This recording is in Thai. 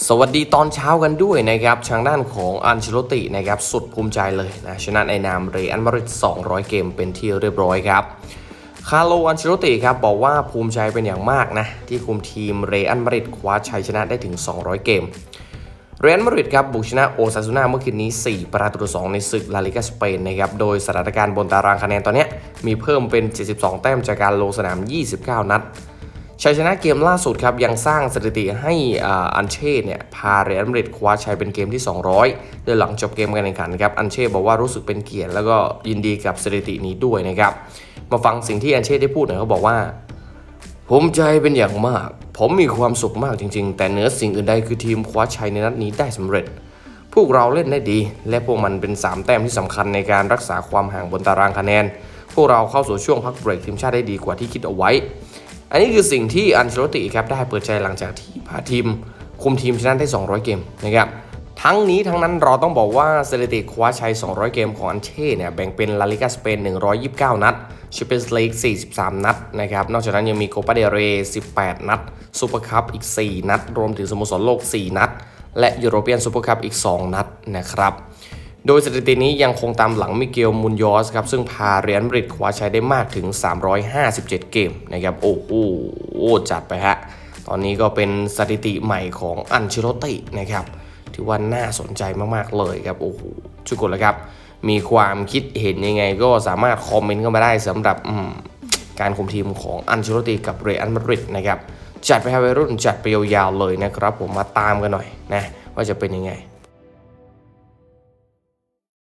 สวัสดีตอนเช้ากันด้วยนะครับทางด้านของอันเชลตินะครับสุดภูมิใจเลยนะชนะในนามเรอัลมาริด200 เกมเป็นที่เรียบร้อยครับคาร์โลอันเชลติครับบอกว่าภูมิใจเป็นอย่างมากนะที่คุมทีมเรอัลมาริดคว้าชัยชนะได้ถึง 200 เกม เรอัลมาริดครับบุกชนะโอซาซูนาเมื่อคืนนี้ 4 ประตูต่อ2ในศึกลาลิกาสเปนนะครับโดยสถานการณ์บนตารางคะแนนตอนนี้มีเพิ่มเป็น 72 แต้มจากการลงสนาม 29 นัด ชัยชนะเกมล่าสุดครับยังสร้างสถิติให้อันเช่เนี่ยพาเรอัลมาดริดคว้าชัยเป็นเกมที่ 200 โดยหลังจบเกมการแข่งขันครับอันเช่บอกว่ารู้สึกเป็นเกียรติแล้วก็ยินดีกับสถิตินี้ด้วยนะครับมาฟังสิ่งที่อันเช่ได้พูดหน่อยเขาบอกว่าภูมิใจเป็นอย่างมาก ผมมีความสุขมากจริง ๆ แต่เหนือสิ่งอื่นใดคือทีมคว้าชัยในนัดนี้ได้สำเร็จ พวกเราเล่นได้ดี และพวกมันเป็น 3 แต้มที่สำคัญในการรักษาความห่างบนตารางคะแนน พวกเราเข้าสู่ช่วงพักเบรกทีมชาติได้ดีกว่าที่คิดเอาไว้ อันนี้คือสิ่งที่อันเชลติครับได้เปิดใจหลังจากที่พาทีม คุมทีมชนะได้ 200 เกมนะครับทั้งนี้ทั้งนั้นเราต้องบอกว่าสถิติคว้าชัย 200 เกมของอันเช่เนี่ยแบ่งเป็นลาลิกาสเปน 129 นัดแชมเปี้ยนส์ลีก43 นัดนะครับนอกจากนั้นยังมีโคปาเดเร 18 นัดซูเปอร์คัพอีก 4 นัด รวมถึงสโมสรโลก 4 นัด และยูโรเปียนซูเปอร์คัพอีก 2 นัดนะครับ โดยสถิตินี้ยังคงตามหลังมิเกลมุนยอสครับซึ่งพาเรียนมาดริดคว้าชัยได้มากถึง 357 เกมนะครับโอ้โหจัดไปฮะ ตอนนี้ก็เป็นสถิติใหม่ของอันเชโรตินะครับถือว่าน่าสนใจมาก ๆ เลยครับ โอ้โหทุกคนเลยครับ มีความคิดเห็นยังไงก็สามารถคอมเมนต์เข้ามาได้สำหรับการคุมทีมของอันเชโรติกับเรอัลมาดริดนะครับจัดไปให้วัยรุ่นจัดไปยาวๆเลยนะครับผมมาตามกันหน่อยนะว่าจะเป็นยังไง